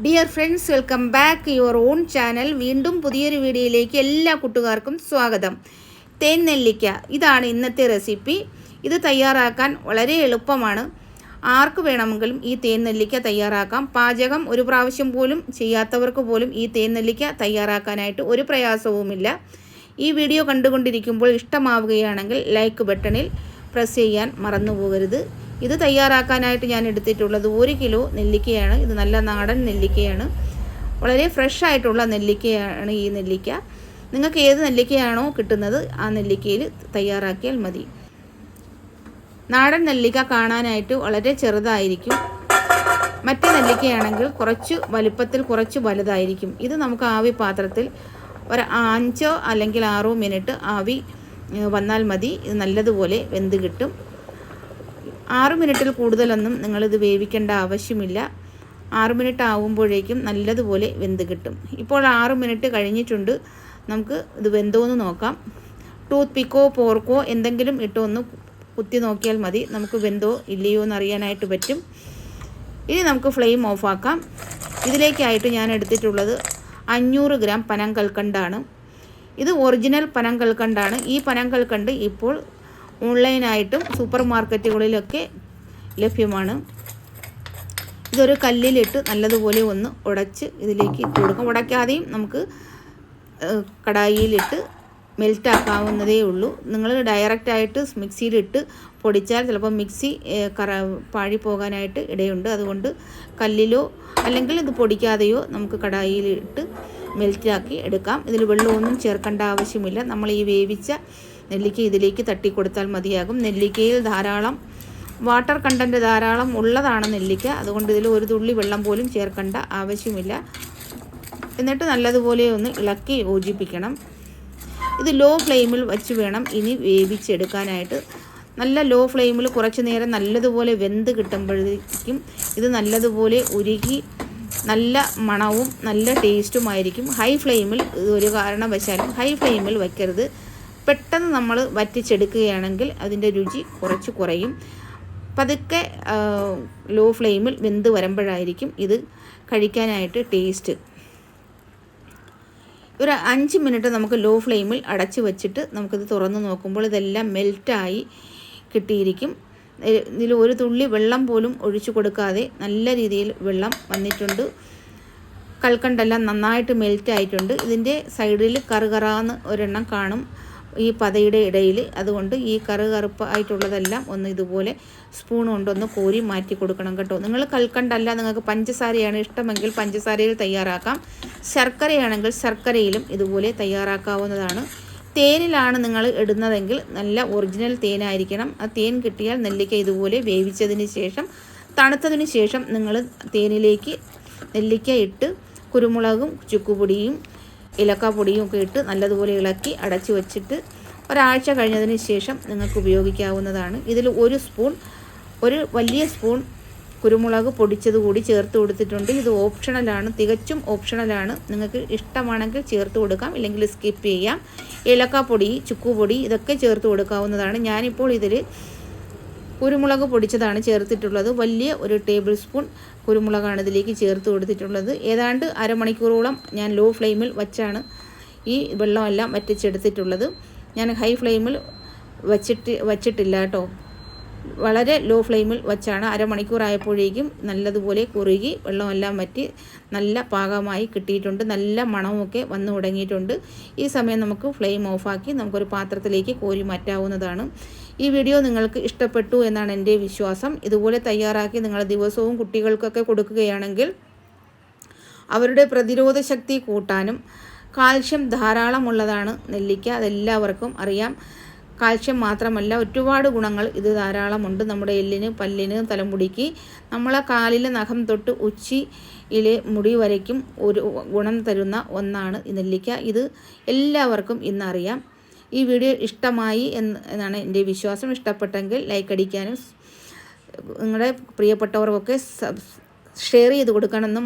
Dear friends welcome back your own channel വീണ്ടും പുതിയൊരു വീഡിയോയിലേക്ക് എല്ലാ കൂട്ടുകാർക്കും സ്വാഗതം. തേൻ നെല്ലിക്ക ഇതാണ് ഇന്നത്തെ റെസിപ്പി ഇത് തയ്യാറാക്കാൻ വളരെ എളുപ്പമാണ്. ആർക്ക് വേണമെങ്കിലും ഈ തേൻ നെല്ലിക്ക തയ്യാറാക്കാം. പാചകം ഒരു പ്രാവശ്യം പോലും ചെയ്യാത്തവർക്ക് പോലും ഈ തേൻ നെല്ലിക്ക തയ്യാറാക്കാനായിട്ട് ഒരു പ്രയാസവുമില്ല. ഈ വീഡിയോ കണ്ടുകൊണ്ടിരിക്കുമ്പോൾ ഇഷ്ടമാവുകയാണെങ്കിൽ ലൈക്ക് ബട്ടണിൽ പ്രസ് ചെയ്യാൻ മറന്നു പോകരുത് ഇത് തയ്യാറാക്കാനായിട്ട് ഞാൻ എടുത്തിട്ടുള്ളത് ഒരു കിലോ നെല്ലിക്കയാണ്. ഇത് നല്ല നാടൻ നെല്ലിക്കയാണ്. വളരെ ഫ്രഷ് ആയിട്ടുള്ള നെല്ലിക്കയാണ് ഈ നെല്ലിക്ക. നിങ്ങൾക്ക് ഏത് നെല്ലിക്കയാണോ കിട്ടുന്നത് ആ നെല്ലിക്കയിൽ തയ്യാറാക്കിയാൽ മതി. നാടൻ നെല്ലിക്ക കാണാനായിട്ട് വളരെ ചെറുതായിരിക്കും. മറ്റു നെല്ലിക്കയാണെങ്കിൽ കുറച്ച് വലുപ്പത്തിൽ കുറച്ച് വലുതായിരിക്കും. ഇത് നമുക്ക് ആവി പാത്രത്തിൽ ഒരു അഞ്ചോ അല്ലെങ്കിൽ ആറോ മിനിറ്റ് ആവി വന്നാൽ മതി. ഇത് നല്ലതുപോലെ വെന്ത് കിട്ടും. ആറ് മിനിറ്റിൽ കൂടുതലൊന്നും നിങ്ങളിത് വേവിക്കേണ്ട ആവശ്യമില്ല. ആറ് മിനിറ്റ് ആവുമ്പോഴേക്കും നല്ലതുപോലെ വെന്ത് കിട്ടും. ഇപ്പോൾ ആറ് മിനിറ്റ് കഴിഞ്ഞിട്ടുണ്ട്. നമുക്ക് ഇത് വെന്തോന്ന് നോക്കാം. ടൂത്ത് പിക്കോ പോർക്കോ എന്തെങ്കിലും ഇട്ടൊന്ന് കുത്തി നോക്കിയാൽ മതി. നമുക്ക് വെന്തോ ഇല്ലയോ എന്ന് അറിയാനായിട്ട് പറ്റും. ഇനി നമുക്ക് ഫ്ലെയിം ഓഫാക്കാം. ഇതിലേക്കായിട്ട് ഞാൻ എടുത്തിട്ടുള്ളത് അഞ്ഞൂറ് ഗ്രാം പനം കൽക്കണ്ടാണ് ഇത് ഒറിജിനൽ പനം കൽക്കണ്ടാണ് ഈ പനം കൽക്കണ്ട് ഇപ്പോൾ ഓൺലൈനായിട്ടും സൂപ്പർ മാർക്കറ്റുകളിലൊക്കെ ലഭ്യമാണ്. ഇതൊരു കല്ലിലിട്ട് നല്ലതുപോലെ ഒന്ന് ഉടച്ച് ഇതിലേക്ക് ഇട്ട് കൊടുക്കും. ഉടയ്ക്കാതെയും നമുക്ക് കടായിയിലിട്ട് മെൽറ്റാക്കാവുന്നതേ ഉള്ളൂ. നിങ്ങൾ ഡയറക്റ്റായിട്ട് മിക്സിയിലിട്ട് പൊടിച്ചാൽ ചിലപ്പോൾ മിക്സി കറ പാഴി പോകാനായിട്ട് ഇടയുണ്ട്. അതുകൊണ്ട് കല്ലിലോ അല്ലെങ്കിൽ ഇത് പൊടിക്കാതെയോ നമുക്ക് കടായിയിലിട്ട് മെൽറ്റാക്കി എടുക്കാം. ഇതിൽ വെള്ളമൊന്നും ചേർക്കേണ്ട ആവശ്യമില്ല. നമ്മൾ ഈ വേവിച്ച നെല്ലിക്ക ഇതിലേക്ക് തട്ടി കൊടുത്താൽ മതിയാകും. നെല്ലിക്കയിൽ ധാരാളം വാട്ടർ കണ്ടന്റ് ധാരാളം ഉള്ളതാണ് നെല്ലിക്ക. അതുകൊണ്ട് ഇതിൽ ഒരു തുള്ളി വെള്ളം പോലും ചേർക്കേണ്ട ആവശ്യമില്ല. എന്നിട്ട് നല്ലതുപോലെ ഒന്ന് ഇളക്കി യോജിപ്പിക്കണം. ഇത് ലോ ഫ്ലെയിമിൽ വെച്ച് വേണം ഇനി വേവിച്ചെടുക്കാനായിട്ട്. നല്ല ലോ ഫ്ലെയിമിൽ കുറച്ച് നേരം നല്ലതുപോലെ വെന്ത് കിട്ടുമ്പോഴേക്കും ഇത് നല്ലതുപോലെ ഉരുകി നല്ല മണവും നല്ല ടേസ്റ്റുമായിരിക്കും. ഹൈ ഫ്ലെയിമിൽ ഒരു കാരണവശാലും ഹൈ ഫ്ലെയിമിൽ വയ്ക്കരുത് പെട്ടെന്ന് നമ്മൾ വറ്റിച്ചെടുക്കുകയാണെങ്കിൽ അതിന്റെ രുചി കുറച്ച് കുറയും. പതുക്കെ ലോ ഫ്ലെയിമിൽ വെന്ത് വരുമ്പോഴായിരിക്കും ഇത് കഴിക്കാനായിട്ട് ടേസ്റ്റ്. ഒരു അഞ്ച് മിനിറ്റ് നമുക്ക് ലോ ഫ്ലെയിമിൽ അടച്ചു വെച്ചിട്ട് നമുക്കിത് തുറന്ന് നോക്കുമ്പോൾ ഇതെല്ലാം മെൽറ്റായി കിട്ടിയിരിക്കും. ഇതിൽ ഒരു തുള്ളി വെള്ളം പോലും ഒഴിച്ചു കൊടുക്കാതെ നല്ല രീതിയിൽ വെള്ളം വന്നിട്ടുണ്ട്. കൽക്കണ്ടെല്ലാം നന്നായിട്ട് മെൽറ്റ് ആയിട്ടുണ്ട് ഇതിന്റെ സൈഡിൽ കറുകറാന്ന് ഒരെണ്ണം കാണും. ഈ പതയുടെ ഇടയിൽ അതുകൊണ്ട് ഈ കറു ആയിട്ടുള്ളതെല്ലാം ഒന്ന് ഇതുപോലെ സ്പൂൺ കൊണ്ടൊന്ന് കോരി മാറ്റി കൊടുക്കണം കേട്ടോ. നിങ്ങൾ കൽക്കണ്ടല്ല നിങ്ങൾക്ക് പഞ്ചസാരയാണ് ഇഷ്ടമെങ്കിൽ പഞ്ചസാരയിൽ തയ്യാറാക്കാം. ശർക്കരയാണെങ്കിൽ ശർക്കരയിലും ഇതുപോലെ തയ്യാറാക്കാവുന്നതാണ്. തേനിലാണ് നിങ്ങൾ ഇടുന്നതെങ്കിൽ നല്ല ഒറിജിനൽ തേനായിരിക്കണം. ആ തേൻ കിട്ടിയാൽ നെല്ലിക്ക ഇതുപോലെ വേവിച്ചതിന് ശേഷം തണുത്തതിന് ശേഷം നിങ്ങൾ തേനിലേക്ക് നെല്ലിക്ക ഇട്ട് കുരുമുളകും ചുക്കുപൊടിയും ഇലക്കാപ്പൊടിയും ഒക്കെ ഇട്ട് നല്ലതുപോലെ ഇളക്കി അടച്ചു വച്ചിട്ട് ഒരാഴ്ച കഴിഞ്ഞതിന് ശേഷം നിങ്ങൾക്ക് ഉപയോഗിക്കാവുന്നതാണ്. ഇതിൽ ഒരു സ്പൂൺ ഒരു വലിയ സ്പൂൺ കുരുമുളക് പൊടിച്ചത് കൂടി ചേർത്ത് കൊടുത്തിട്ടുണ്ട്. ഇത് ഓപ്ഷണലാണ് തികച്ചും ഓപ്ഷണലാണ് നിങ്ങൾക്ക് ഇഷ്ടമാണെങ്കിൽ ചേർത്ത് കൊടുക്കാം ഇല്ലെങ്കിൽ സ്കിപ്പ് ചെയ്യാം. ഏലക്കാപ്പൊടി ചുക്കുപൊടി ഇതൊക്കെ ചേർത്ത് കൊടുക്കാവുന്നതാണ്. ഞാനിപ്പോൾ ഇതിൽ കുരുമുളക് പൊടിച്ചതാണ് ചേർത്തിട്ടുള്ളത്. വലിയ ഒരു ടേബിൾ സ്പൂൺ കുരുമുളകാണ് ഇതിലേക്ക് ചേർത്ത് കൊടുത്തിട്ടുള്ളത്. ഏതാണ്ട് അരമണിക്കൂറോളം ഞാൻ ലോ ഫ്ലെയിമിൽ വച്ചാണ് ഈ വെള്ളമെല്ലാം വറ്റിച്ചെടുത്തിട്ടുള്ളത്. ഞാൻ ഹൈ ഫ്ലെയിമിൽ വച്ചിട്ട് വച്ചിട്ടില്ല കേട്ടോ. വളരെ ലോ ഫ്ലെയിമിൽ വച്ചാണ് അരമണിക്കൂറായപ്പോഴേക്കും നല്ലതുപോലെ കുറുകി വെള്ളമെല്ലാം വറ്റി നല്ല പാകമായി കിട്ടിയിട്ടുണ്ട്. നല്ല മണമൊക്കെ വന്നു തുടങ്ങിയിട്ടുണ്ട്. ഈ സമയം നമുക്ക് ഫ്ലെയിം ഓഫാക്കി നമുക്കൊരു പാത്രത്തിലേക്ക് കോരി മാറ്റാവുന്നതാണ്. ഈ വീഡിയോ നിങ്ങൾക്ക് ഇഷ്ടപ്പെട്ടു എന്നാണ് എന്റെ വിശ്വാസം. ഇതുപോലെ തയ്യാറാക്കി നിങ്ങൾ ദിവസവും കുട്ടികൾക്കൊക്കെ കൊടുക്കുകയാണെങ്കിൽ അവരുടെ പ്രതിരോധ ശക്തി കൂട്ടാനും കാൽഷ്യം ധാരാളമുള്ളതാണ് നെല്ലിക്ക. അതെല്ലാവർക്കും അറിയാം. കാൽഷ്യം മാത്രമല്ല ഒരുപാട് ഗുണങ്ങൾ ഇത് ധാരാളമുണ്ട്. നമ്മുടെ എല്ലിന് പല്ലിന് തലമുടിക്ക്. നമ്മളെ കാലിലെ നഖം തൊട്ട് ഉച്ചിയിലെ മുടി വരയ്ക്കും ഒരു ഗുണം തരുന്ന ഒന്നാണ് നെല്ലിക്ക. ഇത് എല്ലാവർക്കും ഇന്നറിയാം ഈ വീഡിയോ ഇഷ്ടമായി എന്നാണ് എന്റെ വിശ്വാസം. ഇഷ്ടപ്പെട്ടെങ്കിൽ ലൈക്ക് അടിക്കാനും നിങ്ങളുടെ പ്രിയപ്പെട്ടവർക്കൊക്കെ ഷെയർ ചെയ്ത് കൊടുക്കണമെന്നും